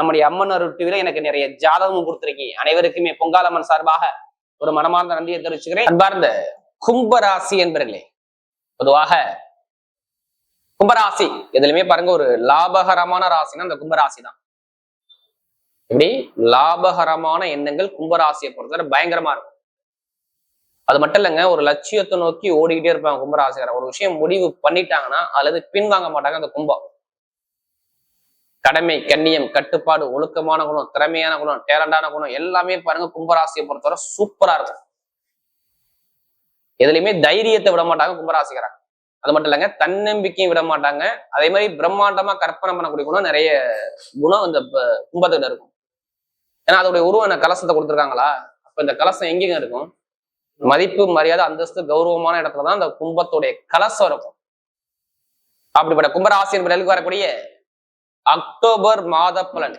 நம்முடைய அம்மன் அருள் டிவில எனக்கு நிறைய ஜாதகமும் கொடுத்துருக்கீங்க. அனைவருக்குமே பொங்காலம்மன் சார்பாக ஒரு மனமார்ந்த நன்றியை தெரிவிச்சுக்கிறேன். அன்பார்ந்த கும்பராசி என்பர்களே பொதுவாக கும்பராசி எதுலையுமே பாருங்க ஒரு லாபகரமான ராசினா அந்த கும்பராசி தான் இப்படி லாபகரமான எண்ணங்கள் கும்பராசியை பொறுத்தவரை பயங்கரமா இருக்கும். அது மட்டும் இல்லைங்க ஒரு லட்சியத்தை நோக்கி ஓடிக்கிட்டே இருப்பாங்க கும்பராசிக்காரன். ஒரு விஷயம் முடிவு பண்ணிட்டாங்கன்னா அல்லது பின்வாங்க மாட்டாங்க அந்த கும்பம். கடமை கண்ணியம் கட்டுப்பாடு ஒழுக்கமான குணம் திறமையான குணம் டேலண்டான குணம் எல்லாமே பாருங்க கும்பராசியை பொறுத்தவரை சூப்பரா இருக்கும். எதுலையுமே தைரியத்தை விட மாட்டாங்க கும்பராசிக்காரங்க. அது மட்டும் இல்லைங்க தன்னம்பிக்கையும் விட மாட்டாங்க. அதே மாதிரி பிரம்மாண்டமா கற்பனை பண்ணக்கூடிய குணம் நிறைய குணம் இந்த கும்பத்துல இருக்கும். ஏன்னா அதோடைய உருவம் என்ன? கலசத்தை கொடுத்துருக்காங்களா? அப்ப இந்த கலசம் எங்கேங்க இருக்கும்? மதிப்பு மரியாதை அந்தஸ்து கௌரவமான இடத்துலதான் அந்த கும்பத்துடைய கலசம் இருக்கும். அப்படிப்பட்ட கும்பராசி என்பதற்கு வரக்கூடிய அக்டோபர் மாத பலன்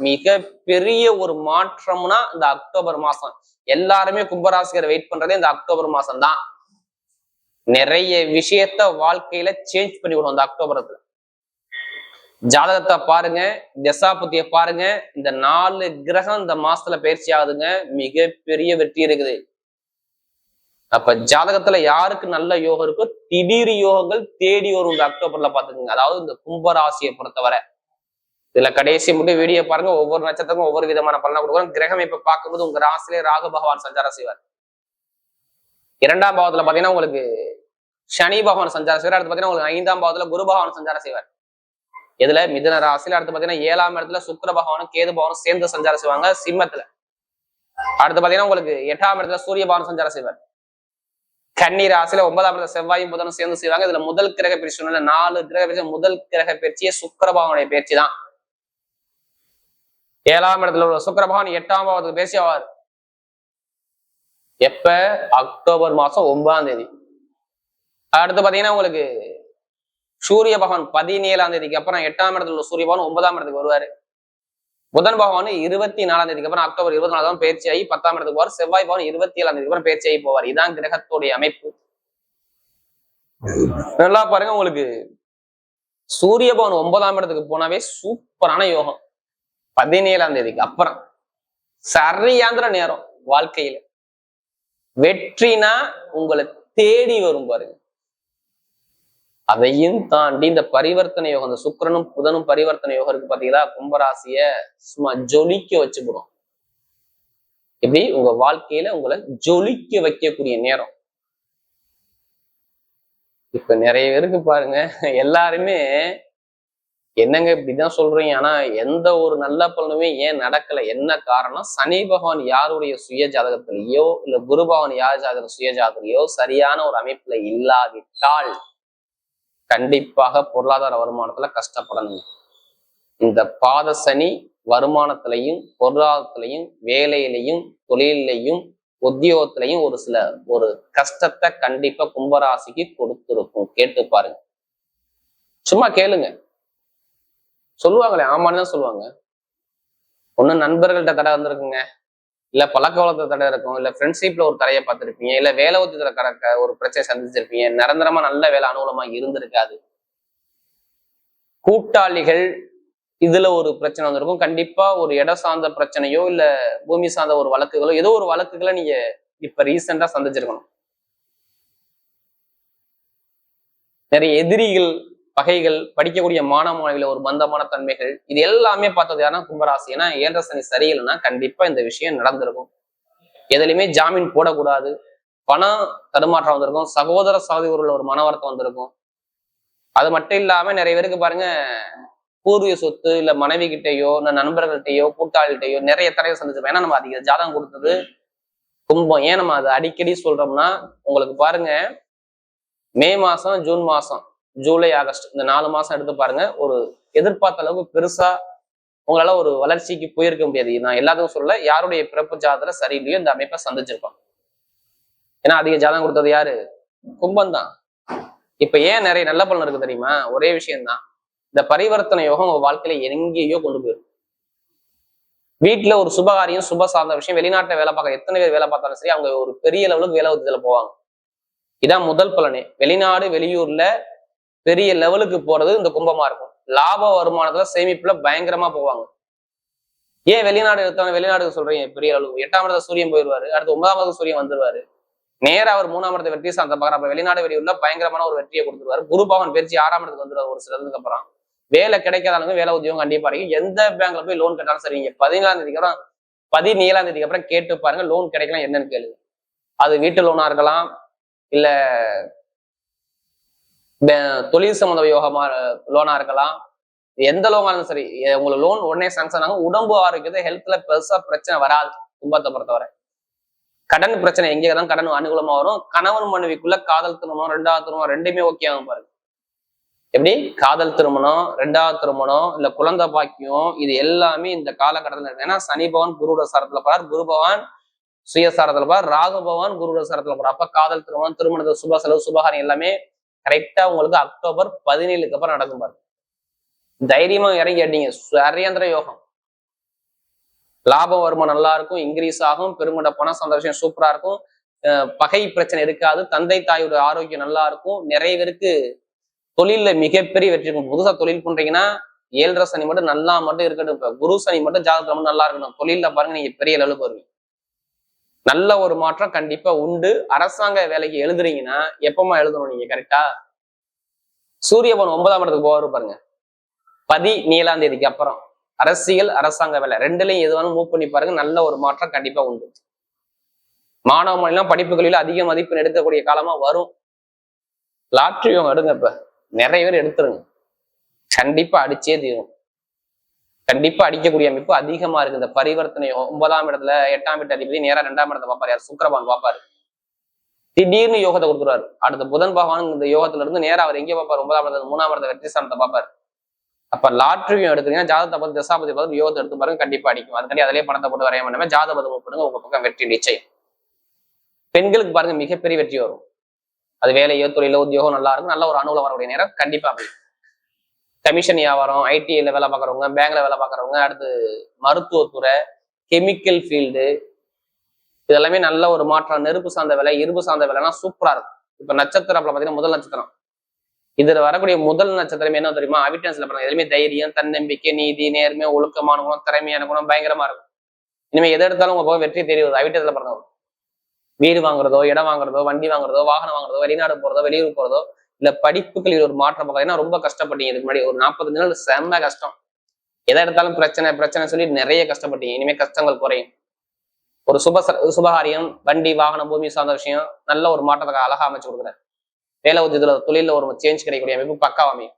மிக பெரிய ஒரு மாற்றம்னா இந்த அக்டோபர் மாசம் எல்லாருமே கும்பராசிகரை வெயிட் பண்றதே இந்த அக்டோபர் மாசம் தான் நிறைய விஷயத்த வாழ்க்கையில சேஞ்ச் பண்ணி விடும் இந்த அக்டோபரத்துல ஜாதகத்தை பாருங்க தசாபத்திய பாருங்க இந்த நாலு கிரகம் இந்த மாசத்துல பயிற்சி ஆகுதுங்க. மிகப்பெரிய வெற்றி இருக்குது. அப்ப ஜாதகத்துல யாருக்கு நல்ல யோகம் இருக்கோ திடீர் யோகங்கள் தேடி வரும் இந்த அக்டோபர்ல பாத்துக்கோங்க அதாவது இந்த கும்பராசியை பொறுத்தவரை. இதுல கடைசி மட்டும் வீடியோ பாருங்க. ஒவ்வொரு நட்சத்திரமும் ஒவ்வொரு விதமான பலனை கொடுக்குறோம் கிரகம் இப்ப பார்க்கும்போது உங்க ராசிலே ராகு பகவான் சஞ்சாரம் செய்வார். இரண்டாம் பாவத்துல பாத்தீங்கன்னா உங்களுக்கு சனி பகவான் சஞ்சாரம் செய்வார். அடுத்து பாத்தீங்கன்னா உங்களுக்கு ஐந்தாம் பாவத்துல குரு பகவான் சஞ்சாரம் செய்வார். இதுல மிதன ராசியில அடுத்து பாத்தீங்கன்னா ஏழாம் இடத்துல சுக்கர பகவானும் கேது பகவானும் சேர்ந்து சஞ்சாரம் செய்வாங்க சிம்மத்துல. அடுத்து பாத்தீங்கன்னா உங்களுக்கு எட்டாம் இடத்துல சூரிய பகவான் சஞ்சாரம் செய்வார். கன்னி ராசியில ஒன்பதாம் இடத்துல செவ்வாயும் புதனும் சேர்ந்து செய்வாங்க. இதுல முதல் கிரக பயிற்சி நாலு கிரக பயிற்சி முதல் கிரக பயிற்சியே சுக்கரபாவனுடைய பயிற்சி தான். ஏழாம் இடத்துல உள்ள சுக்கரபகவான் எட்டாம் பாவத்துக்கு பேசி ஆவார். எப்ப? அக்டோபர் மாசம் ஒன்பதாம் தேதி. அடுத்து பாத்தீங்கன்னா உங்களுக்கு சூரிய பகவான் பதினேழாம் தேதிக்கு அப்புறம் எட்டாம் இடத்துல உள்ள சூரிய பகவான் ஒன்பதாம் இடத்துக்கு வருவாரு. புதன் பகவான் இருபத்தி நாலாம் தேதிக்கு அப்புறம் அக்டோபர் இருபத்தி நாலாம் பயிற்சி ஆகி பத்தாம் இடத்துக்கு போவார். செவ்வாய் பகவான் இருபத்தி ஏழாம் தேதிக்கு அப்புறம் பயிற்சி ஆகி போவார். இதான் கிரகத்துடைய அமைப்பு. நல்லா பாருங்க உங்களுக்கு. சூரிய பவன் ஒன்பதாம் இடத்துக்கு போனாவே சூப்பரான யோகம். பதினேழாம் தேதிக்கு அப்புறம். சரியாந்திர நேரம் வாழ்க்கையில. வெற்றினா உங்களை தேடி வரும் பாருங்க. அதையும் தாண்டி இந்த பரிவர்த்தனை யோகம் இந்த சுக்கிரனும் புதனும் பரிவர்த்தனை யோகம் இருக்கு பாத்தீங்களா? கும்பராசிய சும்மா ஜொலிக்க வச்சுக்கிறோம் எப்படி? உங்க வாழ்க்கையில உங்களை ஜொலிக்க வைக்கக்கூடிய நேரம். இப்ப நிறைய பேருக்கு பாருங்க எல்லாருமே என்னங்க இப்படிதான் சொல்றீங்க? ஆனா எந்த ஒரு நல்ல பலனுமே ஏன் நடக்கல? என்ன காரணம்? சனி பகவான் யாருடைய சுய ஜாதகத்திலேயோ இல்ல குரு பகவான் யார் ஜாதக சுய ஜாதகத்திலேயோ சரியான ஒரு அமைப்புல இல்லாவிட்டால் கண்டிப்பாக பொருளாதார வருமானத்துல கஷ்டப்படணும் இந்த பாத சனி வருமானத்திலையும் பொருளாதாரத்திலையும் வேலையிலையும் தொழிலையும் உத்தியோகத்திலையும் ஒரு சில ஒரு கஷ்டத்தை கண்டிப்பா கும்பராசிக்கு கொடுத்துருக்கும். கேட்டு பாருங்க. சும்மா கேளுங்க. சொல்லுவாங்களே ஆமான்னு தான் சொல்லுவாங்க. ஒண்ணு நண்பர்கள்ட்ட தடை வந்திருக்குங்க. இல்ல பழக்க வழக்கத்துல தடை இருக்கும். இல்ல ஃப்ரெண்ட்ஷிப்ல ஒரு தடையை பார்த்திருப்பீங்க. இல்ல வேலை ஒத்துக்கிற கடக்க ஒரு பிரச்சனை சந்திச்சிருப்பீங்க. நிரந்தரமா நல்ல வேலை அனுகூலமா இருந்திருக்காது. கூட்டாளிகள் இதுல ஒரு பிரச்சனை வந்திருக்கும். கண்டிப்பா ஒரு இடம் சார்ந்த பிரச்சனையோ இல்ல பூமி சார்ந்த ஒரு வழக்குகளோ ஏதோ ஒரு வழக்குகளை நீங்க இப்ப ரீசெண்டா சந்திச்சிருக்கணும். நிறைய எதிரிகள் பகைகள் படிக்கக்கூடிய மாணவ மாணவியில ஒரு மந்தமான தன்மைகள் இது எல்லாமே பார்த்தது யாருன்னா கும்பராசி. ஏன்னா ஏன்ற சனி சரியில்லைன்னா கண்டிப்பா இந்த விஷயம் நடந்திருக்கும். எதுலையுமே ஜாமீன் போடக்கூடாது. பணம் தடுமாற்றம் வந்திருக்கும். சகோதர சகோதரில் ஒரு மனவரத்தம் வந்திருக்கும். அது மட்டும் இல்லாம நிறைய பேருக்கு பாருங்க பூர்வீக சொத்து இல்ல மனைவி கிட்டயோ இல்ல நண்பர்கள்ட்டையோ கூட்டாளிகிட்டயோ நிறைய தடையை சந்திச்சிருப்போம் ஏன்னா நம்ம அதிக ஜாதகம் கொடுத்தது கும்பம். ஏன் நம்ம அதை அடிக்கடி சொல்றோம்னா உங்களுக்கு பாருங்க மே மாசம் ஜூன் மாசம். ஜூலை ஆகஸ்ட் இந்த நாலு மாசம் எடுத்து பாருங்க. ஒரு எதிர்பார்த்த அளவுக்கு பெருசா உங்களால ஒரு வளர்ச்சிக்கு போயிருக்க முடியாது. நான் எல்லாத்துக்கும் சொல்ல யாருடைய பிறப்பு ஜாதகம் சரியில்லையோ இந்த அமைப்பை சந்திச்சிருப்பான் ஏன்னா அதிக ஜாதகம் கொடுத்தது யாரு? கும்பம் தான் இப்ப ஏன் நிறைய நல்ல பலன் இருக்கு தெரியுமா? ஒரே விஷயம்தான். இந்த பரிவர்த்தனை யோகம் உங்க வாழ்க்கையில எங்கேயோ கொண்டு போயிடும் வீட்டுல ஒரு சுபகாரியம் சுப சார்ந்த விஷயம் வெளிநாட்டுல வேலை பார்க்க எத்தனை பேர் வேலை பார்த்தாலும் சரி அவங்க ஒரு பெரிய லெவலுக்கு வேலை உதவியில போவாங்க. இதான் முதல் பலனே. வெளிநாடு வெளியூர்ல பெரிய லெவலுக்கு போறது இந்த கும்பமா இருக்கும். லாப வருமானத்துல சேமிப்புல பயங்கரமா போவாங்க. ஏன் வெளிநாடு எடுத்தவங்க வெளிநாடு சொல்றீங்க? பெரிய அளவுக்கு எட்டாம் இடத்துல சூரியன் போயிடுவாரு அடுத்து ஒன்பதாம் சூரியன் வந்துருவாரு. நேரா அவர் மூணாம் இடத்தை வெற்றி சார்ந்த பார்க்குற அப்ப வெளிநாடு வெளியூர்ல பயங்கரமான ஒரு வெற்றியை கொடுத்துருவாரு. குரு பவன் பெருச்சி ஆறாம் இடத்துக்கு வந்துருவாரு ஒரு சிலதுக்கு அப்புறம். வேலை கிடைக்காதவங்க வேலை உத்தியோகம் கண்டிப்பா இருக்கு எந்த பேங்க்ல போய் லோன் கேட்டாலும் சரி நீங்க பதினேழாம் தேதிக்கு அப்புறம் பதினேழாம் தேதிக்கு அப்புறம் கேட்டு பாருங்க லோன் கிடைக்கலாம் என்னன்னு கேளுங்க. அது வீட்டு லோனா இருக்கலாம் இல்ல தொழில் சம்மந்த யோகமா லோனா இருக்கலாம். எந்த லோனா இருந்தாலும் சரி உங்களுக்கு லோன் உடனே சாங்ஷன் ஆகும். உடம்பு ஆரோக்கியத்தை ஹெல்த்ல பெருசா பிரச்சனை வராது கும்பத்தை பொறுத்தவரை. கடன் பிரச்சனை எங்கே தான் கடன் அனுகூலமா வரும். கணவன் மனைவிக்குள்ள காதல் திருமணம் ரெண்டாவது திருமணம் ரெண்டுமே ஓகே ஆகும் பாருங்க. எப்படி? காதல் திருமணம் ரெண்டாவது திருமணம் இல்ல குழந்தை பாக்கியம் இது எல்லாமே இந்த காலகட்டத்தில் ஏன்னா சனி பகவான் குருட சாரத்துல பார் குரு பவான் சுயசாரத்துல பார் ராகு பவான் குருட சாரத்துல பார் அப்ப காதல் திருமணம் திருமணத்தை சுப செலவு சுபகாரம் எல்லாமே கரெக்டா உங்களுக்கு அக்டோபர் பதினேழுக்கு அப்புறம் நடக்கும் பாருங்க. தைரியமா இறங்கி அடிங்க. சரியந்திர யோகம். லாபம் வருமா நல்லா இருக்கும். இன்க்ரீஸ் ஆகும். பெருமிட பண சந்தோஷம் சூப்பரா இருக்கும். அஹ் பகை பிரச்சனை இருக்காது. தந்தை தாயோட ஆரோக்கியம் நல்லா இருக்கும். நிறைய பேருக்கு தொழில மிகப்பெரிய வெற்றி இருக்கும். புதுசா தொழில் பண்றீங்கன்னா ஏழரை சனி மட்டும் நல்லா மட்டும் இருக்கட்டும். இப்ப குரு சனி மட்டும் ஜாதகம் மட்டும் நல்லா இருக்கணும். தொழில பாருங்க நீங்க பெரிய லெவலுக்கு வருவீங்க. நல்ல ஒரு மாற்றம் கண்டிப்பா உண்டு. அரசாங்க வேலைக்கு எழுதுறீங்கன்னா எப்பமா எழுதணும் நீங்க? கரெக்டா சூரியபவன் ஒன்பதாம் இடத்துக்கு போவாரு பாருங்க. பதி நீலாம் தேதிக்கு அப்புறம். அரசியல் அரசாங்க வேலை ரெண்டுலையும் எது வேணும் மூவ் பண்ணி பாருங்க. நல்ல ஒரு மாற்றம் கண்டிப்பா உண்டு. மாணவ மாநிலம் படிப்புகளில் அதிக மதிப்பெண் எடுக்கக்கூடிய காலமா வரும். லாட்ரி இவங்க எடுங்க இப்ப. நிறைய பேர் எடுத்துருங்க. கண்டிப்பா அடிச்சே தீரும். கண்டிப்பா அடிக்கக்கூடிய அமைப்பு அதிகமா இருக்கு. இந்த பரிவர்த்தனை ஒன்பதாம் இடத்துல எட்டாம் வீட்டு அதிபதி நேரா ரெண்டாம் இடத்தை பார்ப்பாரு. யார்? சுக்கிரபான் பார்ப்பாரு. திடீர்னு யோகத்தை கொடுத்துருவாரு. அடுத்த புதன் பகவான் இந்த யோகத்துல இருந்து நேரா அவர் எங்கே பார்ப்பார்? ஒன்பதாம் இடத்துல மூணாம் இடத்துல வெற்றி ஸ்தானத்தை பார்ப்பாரு. அப்ப லாட்ரியும் எடுத்தீங்கன்னா ஜாதகத்தை பார்த்து தசாபதி பார்த்து யோகத்தை எடுத்து பாருங்க கண்டிப்பா அடிக்கும். அதுக்காண்டி அதிலே பணத்தை போட்டு வரைய பண்ணாம ஜாதகத்தை பண்ணுங்க உங்க பக்கம் வெற்றி நிச்சயம். பெண்களுக்கு பாருங்க மிகப்பெரிய வெற்றி வரும். அது வேலையோ தொழிலோ உத்தியோகம் நல்லா இருக்கும் நல்ல ஒரு அனுகூலம் வரக்கூடிய நேரம் கண்டிப்பா அமையும். கமிஷன் வியாபாரம் ஐடிஐல வேலை பார்க்குறவங்க பேங்க்ல வேலை பார்க்குறவங்க அடுத்து மருத்துவத்துறை கெமிக்கல் ஃபீல்டு இதெல்லாமே நல்ல ஒரு மாற்றம். நெருப்பு சார்ந்த வேலை இரும்பு சார்ந்த வேலைலாம் சூப்பரா இருக்கும். இப்ப நட்சத்திரம் பாத்தீங்கன்னா முதல் நட்சத்திரம். இதுல வரக்கூடிய முதல் நட்சத்திரம் என்ன தெரியுமா? அவிட்டன்ஸ்ல பாருங்க. எதுவுமே தைரியம் தன்னம்பிக்கை நீதி நேர்மை ஒழுக்கமான குணம் திறமையான குணம் பயங்கரமா இருக்கும். இனிமே எதை எடுத்தாலும் உங்க பக்கம் வெற்றி தெரியுது. அவிட்டத்துல பண்ணுறது வீடு வாங்குறதோ இடம் வாங்குறதோ வண்டி வாங்குறதோ வாகனம் வாங்குறதோ வெளிநாடு போறதோ வெளியூர் போறதோ இல்ல படிப்புகளில் ஒரு மாற்றம் பார்த்தீங்கன்னா ரொம்ப கஷ்டப்பட்டீங்க இதுக்கு முன்னாடி. ஒரு நாற்பத்தஞ்சு நாள் செம்ம கஷ்டம். எதை எடுத்தாலும் பிரச்சனை பிரச்சனை சொல்லி நிறைய கஷ்டப்பட்டீங்க. இனிமே கஷ்டங்கள் குறையும். ஒரு சுப சுபகாரியம் வண்டி வாகனம் பூமி சார்ந்த விஷயம் நல்ல ஒரு மாற்றத்தை அழகா அமைச்சு கொடுக்குறாரு வேலை உத்தியத்துல தொழில ஒரு சேஞ்ச் கிடைக்கக்கூடிய அமைப்பு பக்காவா அமையும்.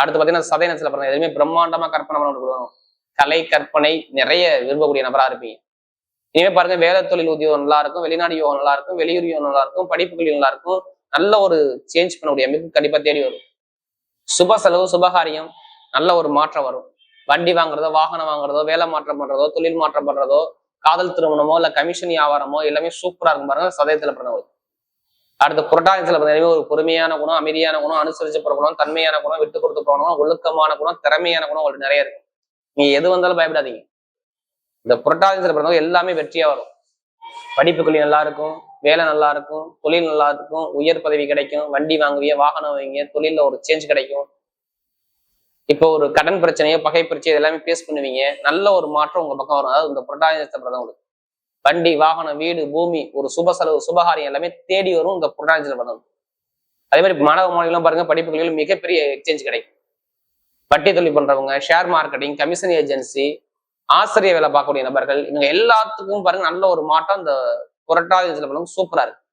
அடுத்து பாத்தீங்கன்னா சதய நட்சத்திரம் பாருங்க எதுவுமே பிரம்மாண்டமா கற்பனை பண்ண கொடுக்கணும் கலை கற்பனை நிறைய விரும்பக்கூடிய நபரா இருப்பீங்க. இனிமே பாருங்க வேலை தொழில் உத்தியோகம் நல்லா இருக்கும். வெளிநாடு யோகம் நல்லா இருக்கும். வெளியூர் யோகம் நல்லா இருக்கும். படிப்புகள் நல்லா இருக்கும். நல்ல ஒரு சேஞ்ச் பண்ணக்கூடிய அமைப்பு கண்டிப்பா தேடி வரும். சுப செலவு சுபகாரியம் நல்ல ஒரு மாற்றம் வரும். வண்டி வாங்குறதோ வாகனம் வாங்குறதோ வேலை மாற்றம் பண்றதோ தொழில் மாற்றம் பண்றதோ காதல் திருமணமோ இல்ல கமிஷன் வியாபாரமோ எல்லாமே சூப்பரா இருக்கும் பாருங்க சதயத்துல பிறந்தவர் அடுத்து புரட்டாசத்துல பிறந்த ஒரு பொறுமையான குணம் அமைதியான குணம் அனுசரிச்சு போற குணம் தன்மையான குணம் விட்டு கொடுத்து போகணும் ஒழுக்கமான குணம் திறமையான குணம் உங்களுக்கு நிறைய இருக்கு நீங்க எது வந்தாலும் பயப்படாதீங்க. இந்த புரட்டாசத்துல பிறந்தவங்க எல்லாமே வெற்றியா வரும். படிப்புக்குள்ளி நல்லா இருக்கும் வேலை நல்லா இருக்கும் தொழில் நல்லா இருக்கும் உயர் பதவி கிடைக்கும் வண்டி வாங்குவீங்க வாகனம் வாங்குவீங்க தொழில ஒரு சேஞ்ச் கிடைக்கும். இப்போ ஒரு கடன் பிரச்சனையோ பகை பிரச்சனை எல்லாமே பேஸ் பண்ணுவீங்க. நல்ல ஒரு மாற்றம் உங்க பக்கம் வரும். அதாவது இந்த புரட்டாதி நட்சத்திரம் வண்டி வாகனம் வீடு பூமி ஒரு சுப செலவு சுபகாரியம் எல்லாமே தேடி வரும் இந்த புரட்டாதி நட்சத்திரம் அதே மாதிரி மாணவ மாணவிகளும் பாருங்க படிப்புகளிலும் மிகப்பெரிய எக்ஸ்சேஞ்ச் கிடைக்கும். வட்டி தொழில் பண்றவங்க ஷேர் மார்க்கெட்டிங் கமிஷன் ஏஜென்சி ஆசிரியர் வேலை பார்க்கக்கூடிய நபர்கள் இவங்க எல்லாத்துக்கும் பாருங்க நல்ல ஒரு மாற்றம் அந்த புரட்டாதி சில சூப்பரா இருக்கு.